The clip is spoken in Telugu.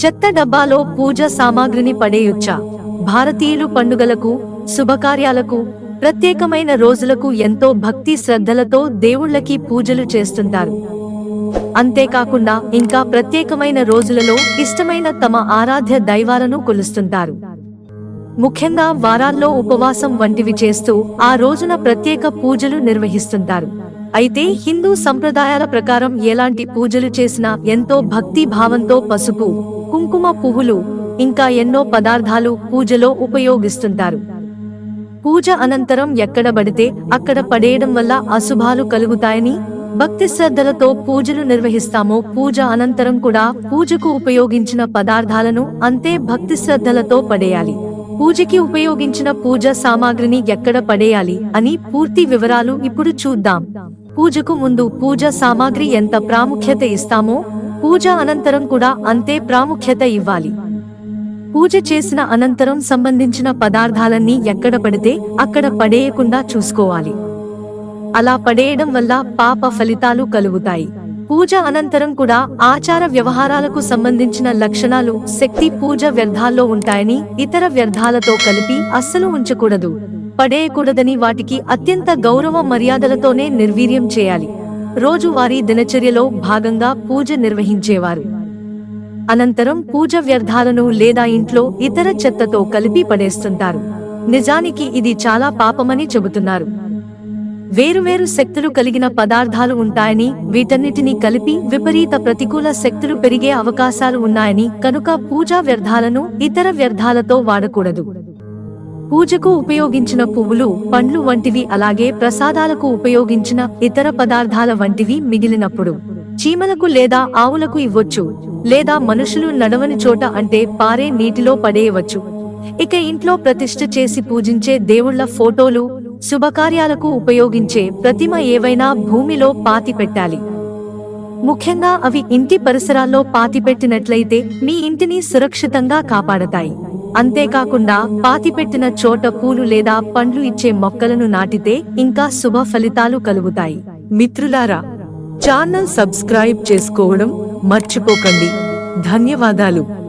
చెత్త డబ్బాలో పూజ సామాగ్రిని పడేయొచ్చా భారతీయులు పండుగలకు శుభకార్యాలకు ప్రత్యేకమైన రోజులకు ఎంతో భక్తి శ్రద్ధలతో దేవుళ్ళకి పూజలు చేస్తుంటారు. అంతేకాకుండా ఇంకా ప్రత్యేకమైన రోజులలో ఇష్టమైన తమ ఆరాధ్య దైవాలను కొలుస్తుంటారు. ముఖ్యంగా వారాల్లో ఉపవాసం వంటివి చేస్తూ ఆ రోజున ప్రత్యేక పూజలు నిర్వహిస్తుంటారు. అయితే హిందూ సంప్రదాయాల ప్రకారం ఎలాంటి పూజలు చేసినా ఎంతో భక్తి భావంతో పసుపు కుంకుమ పువ్వులు ఇంకా ఎన్నో పదార్థాలు పూజలో ఉపయోగిస్తుంటారు. పూజ అనంతరం ఎక్కడ పడితే అక్కడ పడేయడం వల్ల అశుభాలు కలుగుతాయని భక్తి శ్రద్ధలతో పూజలు నిర్వహిస్తామో. పూజ అనంతరం కూడా పూజకు ఉపయోగించిన పదార్థాలను అంతే భక్తి శ్రద్ధలతో పడేయాలి. పూజకి ఉపయోగించిన పూజ సామాగ్రిని ఎక్కడ పడేయాలి అని పూర్తి వివరాలు ఇప్పుడు చూద్దాం. పూజకు ముందు పూజ సామాగ్రి ఎంత ప్రాముఖ్యత ఇస్తామో పూజ అనంతరం కూడా అంతే ప్రాముఖ్యత ఇవ్వాలి. పూజ చేసిన అనంతరం సంబంధించిన పదార్థాలన్నీ ఎక్కడ పడితే అక్కడ పడేయకుండా చూసుకోవాలి. అలా పడేయడం వల్ల పాప ఫలితాలు కలుగుతాయి. పూజ అనంతరం కూడా ఆచార వ్యవహారాలకు సంబంధించిన లక్షణాలు శక్తి పూజ వ్యర్థాల్లో ఉంటాయని ఇతర వ్యర్థాలతో కలిపి అస్సలు ఉంచకూడదు. పడేయకూడదని వాటికి అత్యంత గౌరవ మర్యాదలతోనే నిర్వీర్యం చేయాలి. రోజువారీ దినచర్యలో భాగంగా పూజ నిర్వహించేవారు. అనంతరం పూజ వ్యర్థాలను లేదా ఇంట్లో ఇతర చెత్తతో కలిపి పడేస్తుంటారు. నిజానికి ఇది చాలా పాపమని చెబుతున్నారు. వేరువేరు శక్తులు కలిగిన పదార్థాలు ఉంటాయని వీటన్నిటినీ కలిపి విపరీత ప్రతికూల శక్తులు పెరిగే అవకాశాలు ఉన్నాయని కనుక పూజా వ్యర్థాలను ఇతర వ్యర్థాలతో వాడకూడదు. పూజకు ఉపయోగించిన పువ్వులు పండ్లు వంటివి అలాగే ప్రసాదాలకు ఉపయోగించిన ఇతర పదార్థాల వంటివి మిగిలినప్పుడు చీమలకు లేదా ఆవులకు ఇవ్వచ్చు లేదా మనుషులు నడవని చోట అంటే పారే నీటిలో పడేయవచ్చు. ఇక ఇంట్లో ప్రతిష్ఠ చేసి పూజించే దేవుళ్ళ ఫోటోలు శుభకార్యాలకు ఉపయోగించే ప్రతిమ ఏవైనా భూమిలో పాతి పెట్టాలి. ముఖ్యంగా అవి ఇంటి పరిసరాల్లో పాతిపెట్టినట్లయితే మీ ఇంటిని సురక్షితంగా కాపాడతాయి. అంతేకాకుండా పాతిపెట్టిన చోట పూలు లేదా పండ్లు ఇచ్చే మొక్కలను నాటితే ఇంకా శుభ ఫలితాలు కలుగుతాయి. మిత్రులారా ఛానల్ సబ్స్క్రైబ్ చేసుకోవడం మర్చిపోకండి. ధన్యవాదాలు.